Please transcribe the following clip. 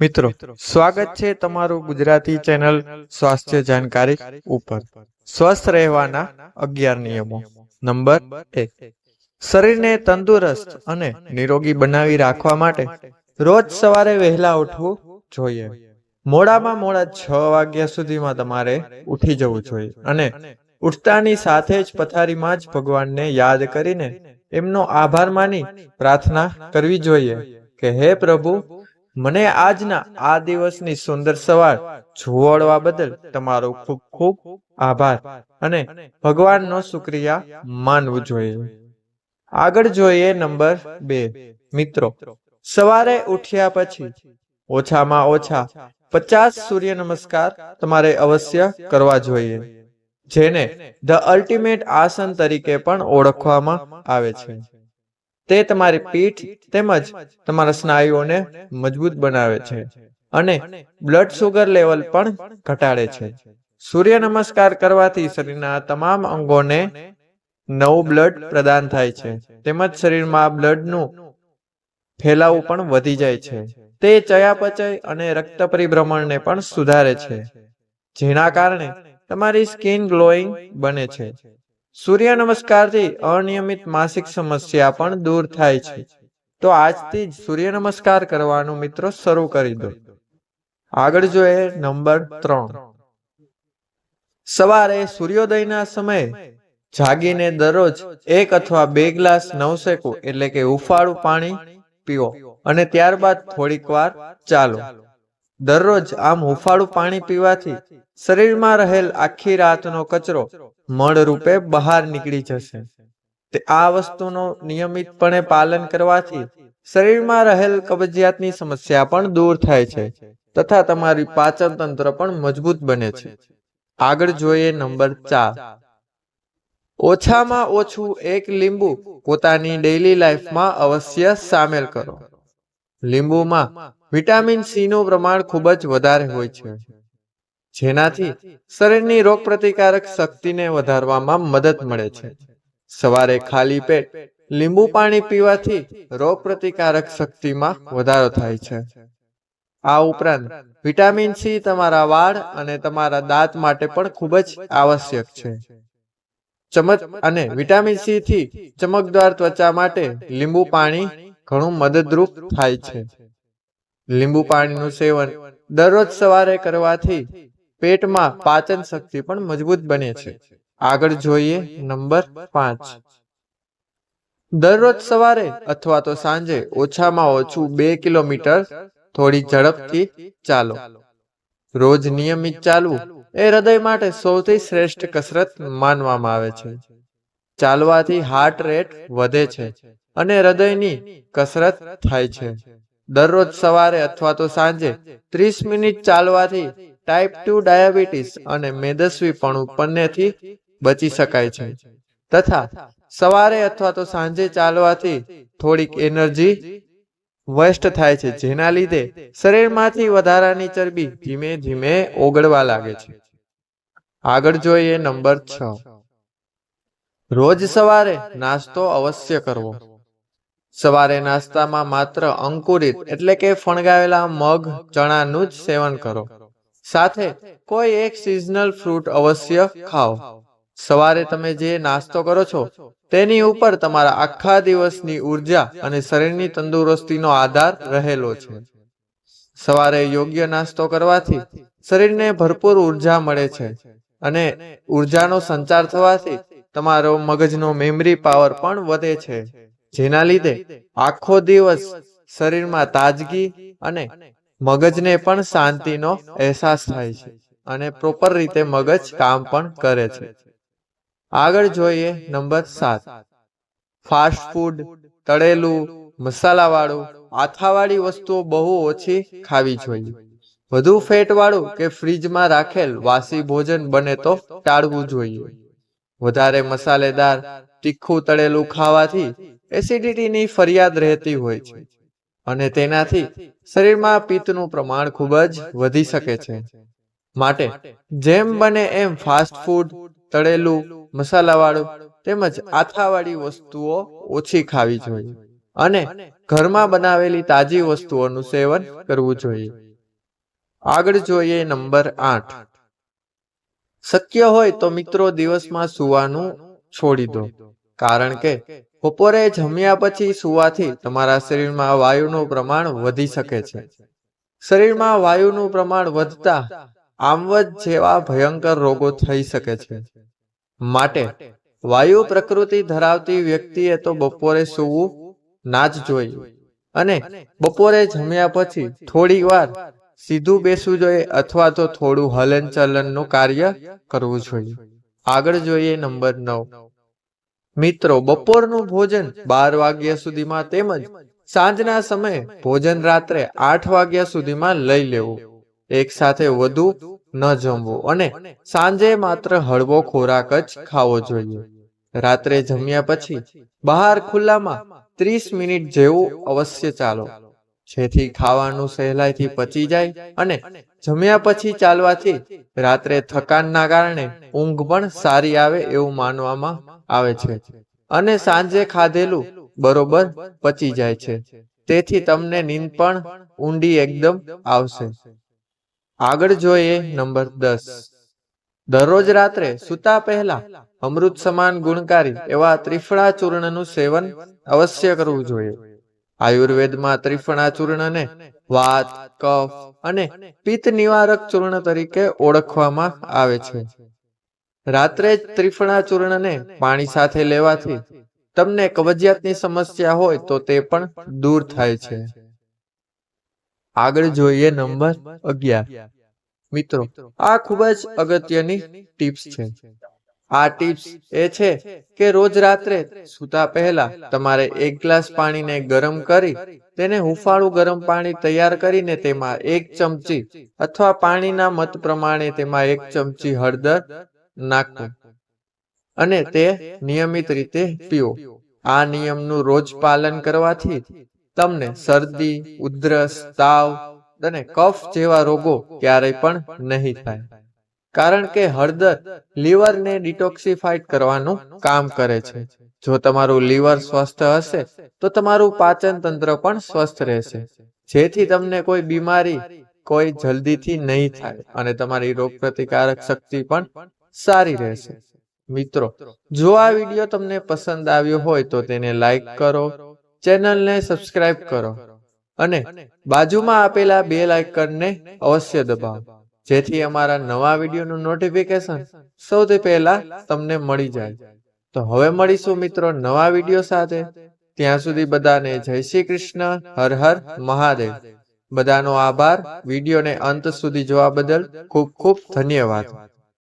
મિત્રો સ્વાગત છે તમારું ગુજરાતી ચેનલ સ્વાસ્થ્ય જાણકારી ઉપર. સ્વસ્થ રહેવાના અગિયાર નિયમો. નંબર એક, શરીરને તંદુરસ્ત અને નિરોગી બનાવી રાખવા માટે રોજ સવારે વહેલા ઉઠવું જોઈએ. મોડામાં મોડા છ વાગ્યા સુધીમાં તમારે ઉઠી જવું જોઈએ અને ઉઠતાની સાથે જ પથારીમાં જ ભગવાનને યાદ કરીને એમનો આભાર માની પ્રાર્થના કરવી જોઈએ કે હે પ્રભુ મને આજના આ દિવસની સુંદર સવાર જોવડવા બદલ તમારો ખૂબ ખૂબ આભાર અને ભગવાનનો શુક્રિયા માનવું જોઈએ. આગળ જોઈએ નંબર બે. મિત્રો, સવારે ઉઠ્યા પછી ઓછામાં ઓછા પચાસ સૂર્ય નમસ્કાર તમારે અવશ્ય કરવા જોઈએ, જેને ધ અલ્ટિમેટ આસન તરીકે પણ ઓળખવામાં આવે છે. તે તમારી પીઠ તેમજ તમારા સ્નાયુઓને મજબૂત બનાવે છે અને બ્લડ શુગર લેવલ પણ ઘટાડે છે. સૂર્ય નમસ્કાર કરવાથી શરીરના તમામ અંગોને નવું બ્લડ પ્રદાન થાય છે. તેમજ શરીરમાં બ્લડનું ફેલાવું પણ વધી જાય છે. તે ચયાપચય અને રક્ત પરિભ્રમણને પણ સુધારે છે. જેના કારણે તમારી સ્કિન ગ્લોઈંગ બને છે. સૂર્ય નમસ્કારથી અનિયમિત માસિક સમસ્યા પણ દૂર થાય છે. તો આજથી જ સૂર્ય નમસ્કાર કરવાનું મિત્રો શરૂ કરી દો. આગળ જોઈએ નંબર ત્રણ. સવારે સૂર્યોદયના સમયે જાગીને દરરોજ એક અથવા બે ગ્લાસ નવસેકું એટલે કે ઉફાળું પાણી પીવો અને ત્યારબાદ થોડીક વાર ચાલો. દરરોજ આમ હુફાળું પાણી પીવાથી શરીરમાં રહેલ આખી રાતનો કચરો મળ રૂપે બહાર નીકળી જશે. તે આ વસ્તુનો નિયમિતપણે પાલન કરવાથી શરીરમાં રહેલ કબજિયાતની સમસ્યા પણ દૂર થાય છે તથા તમારી પાચન તંત્ર પણ મજબૂત બને છે. આગળ જોઈએ નંબર ચાર. ઓછામાં ઓછું એક લીંબુ પોતાની ડેઈલી લાઈફમાં અવશ્ય સામેલ કરો. લીંબુમાં વિટામિન સી નું પ્રમાણ ખૂબ જ વધારે હોય છે. જેનાથી શરીરની રોગ પ્રતિકારક શક્તિને વધારવામાં મદદ મળે છે. સવારે ખાલી પેટ લીંબુ પાણી પીવાથી રોગ પ્રતિકારક શક્તિમાં વધારો થાય છે. આ ઉપરાંત વિટામિન સી તમારા વાળ અને તમારા દાંત માટે પણ ખૂબ જ આવશ્યક છે. ચમક અને વિટામિન સી થી ચમકદાર ત્વચા માટે લીંબુ પાણી ઘણું મદદરૂપ થાય છે. લીંબુ પાણીનું સેવન દરરોજ સવારે કરવાથી પેટમાં પાચન શક્તિ પણ મજબૂત બને છે. આગળ જોઈએ નંબર પાંચ. દરરોજ સવારે અથવા તો સાંજે ઓછામાં ઓછું બે કિલોમીટર થોડી ઝડપથી ચાલો. રોજ નિયમિત ચાલવું એ હૃદય માટે સૌથી શ્રેષ્ઠ કસરત માનવામાં આવે છે. ચાલવાથી હાર્ટ રેટ વધે છે અને હૃદયની કસરત થાય છે. દરરોજ સવારે અથવા તો સાંજે ત્રીસ મિનિટ ચાલવાથી ટાઈપ ટુ ડાયાબિટીસ અને મેદસ્વીપણું બંનેથી બચી શકાય છે. તથા સવારે અથવા તો સાંજે ચાલવાથી થોડીક એનર્જી વેસ્ટ થાય છે, જેના લીધે શરીરમાંથી વધારાની ચરબી ધીમે ધીમે ઓગળવા લાગે છે. આગળ જોઈએ નંબર છ. રોજ સવારે નાસ્તો અવશ્ય કરવો. સવારે નાસ્તામાં માત્ર અંકુરિત એટલે કે ફણગાવેલા મગ, ચણાનું જ સેવન કરો. સાથે કોઈ એક સિઝનલ ફ્રૂટ અવશ્ય ખાઓ. સવારે તમે જે નાસ્તો કરો છો, તેની ઉપર તમારા આખા દિવસની ઊર્જા અને શરીરની તંદુરસ્તીનો આધાર રહેલો છે. સવારે યોગ્ય નાસ્તો કરવાથી શરીરને ભરપૂર ઊર્જા મળે છે અને ઉર્જાનો સંચાર થવાથી તમારો મગજનો મેમરી પાવર પણ વધે છે. જેના લીધે આખો દિવસ શરીરમાં તાજગી અને મગજને પણ શાંતિનો અહેસાસ થાય છે અને પ્રોપર રીતે મગજ કામ પણ કરે છે. આગળ જોઈએ નંબર સાત. ફાસ્ટ ફૂડ તળેલું, મસાલાવાળું, આથાવાળી વસ્તુઓ બહુ ઓછી ખાવી જોઈએ. વધુ ફેટ વાળું કે ફ્રીજમાં રાખેલ વાસી ભોજન બને તો ટાળવું જોઈએ. વધારે મસાલેદાર, તીખું તળેલું ખાવાથી એસિડિટીની ફરિયાદ રહેતી હોય છે. અને તેનાથી શરીરમાં પિત્તનું પ્રમાણ ખૂબ જ વધી શકે છે. માટે જેમ બને એમ ફાસ્ટ ફૂડ તળેલું, મસાલાવાળું તેમજ આથાવાળી વસ્તુઓ ઓછી ખાવી જોઈએ અને ઘરમાં બનાવેલી તાજી વસ્તુઓનું સેવન કરવું જોઈએ. આગળ જોઈએ નંબર આઠ. શક્ય હોય તો મિત્રો દિવસમાં સુવાનું છોડી દો. કારણ કે બપોરે જમ્યા પછી સુવાથી તમારા શરીરમાં વાયુનું પ્રમાણ વધી શકે છે. શરીરમાં વાયુનું પ્રમાણ વધતા આમવદ જેવા ભયંકર રોગો થઈ શકે છે. માટે વાયુ પ્રકૃતિ ધરાવતી વ્યક્તિએ તો બપોરે સૂવું ના જ જોઈએ અને બપોરે જમ્યા પછી થોડી વાર સીધું બેસવું જોઈએ અથવા તો થોડું હલન ચલનનું કાર્ય કરવું જોઈએ. આગળ જોઈએ નંબર નવ. મિત્રો, બપોરનું ભોજન બાર વાગ્યા સુધીમાં તેમજ સાંજના સમયે ભોજન રાત્રે આઠ વાગ્યા સુધીમાં લઈ લેવું. એક સાથે વધુ ન જમવું અને સાંજે માત્ર હળવો ખોરાક જ ખાવો જોઈએ. રાત્રે જમ્યા પછી બહાર ખુલ્લામાં ત્રીસ મિનિટ જેવું અવશ્ય ચાલો. જેથી ખાવાનું સહેલાઈથી પચી જાય અને જમ્યા પછી ચાલવાથી રાત્રે થકાનના કારણે ઊંઘ પણ સારી આવે એવું માનવામાં આવે છે. અને સાંજે ખાધેલું બરોબર પચી જાય છે. તેથી તમને નીંદ પણ ઊંડી એકદમ આવશે. આગળ જોઈએ નંબર દસ. દરરોજ રાત્રે સૂતા પહેલા અમૃત સમાન ગુણકારી એવા ત્રિફળા ચૂર્ણનું સેવન અવશ્ય કરવું જોઈએ. આયુર્વેદમાં ત્રિફળા ચૂર્ણને વાત, કફ અને પિત્ત નિવારક ચૂર્ણ તરીકે ઓળખવામાં આવે છે. રાત્રે જ ત્રિફળા ચૂર્ણને પાણી સાથે લેવાથી તમને કબજિયાતની સમસ્યા હોય તો તે પણ દૂર થાય છે. આગળ જોઈએ નંબર અગિયાર. મિત્રો, આ ખૂબ જ અગત્યની ટિપ્સ છે. આ ટિપ્સ એ છે કે રોજ રાત્રે સૂતા પહેલા તમારે એક ગ્લાસ પાણીને ગરમ કરી તેને હુંફાળું ગરમ પાણી તૈયાર કરીને તેમાં એક ચમચી અથવા પાણીના મત પ્રમાણે તેમાં એક ચમચી હળદર નાખવું અને તે નિયમિત રીતે પીઓ આ નિયમનું રોજ પાલન કરવાથી તમને શરદી, ઉધરસ, તાવ અને કફ જેવા રોગો ક્યારેય પણ નહીં થાય. કારણ કે હળદર લીવરને ડિટોક્સિફાઈડ કરવાનું કામ કરે છે. જો તમારું લીવર સ્વસ્થ હશે, તો તમારું પાચન તંત્ર પણ સ્વસ્થ રહેશે. જેથી તમને કોઈ બીમારી કોઈ જલ્દીથી નહીં થાય અને તમારી રોગ પ્રતિકારક શક્તિ પણ સારી રહેશે. મિત્રો, જો આ વીડિયો તમને પસંદ આવ્યો હોય તો તેને લાઈક કરો, ચેનલને સબસ્ક્રાઇબ કરો અને બાજુમાં આપેલા બે લાઇકનને અવશ્ય દબાવો. જેથી અમારા નવા વિડીયોનું નોટિફિકેશન સૌથી પહેલા તમને મળી જાય. તો હવે મળીશું મિત્રો નવા વીડિયો સાથે. ત્યાં સુધી બધાને જય શ્રી કૃષ્ણ, હર હર મહાદેવ. બધાનો આભાર. વિડીયોને અંત સુધી જોવા બદલ ખૂબ ખૂબ ધન્યવાદ.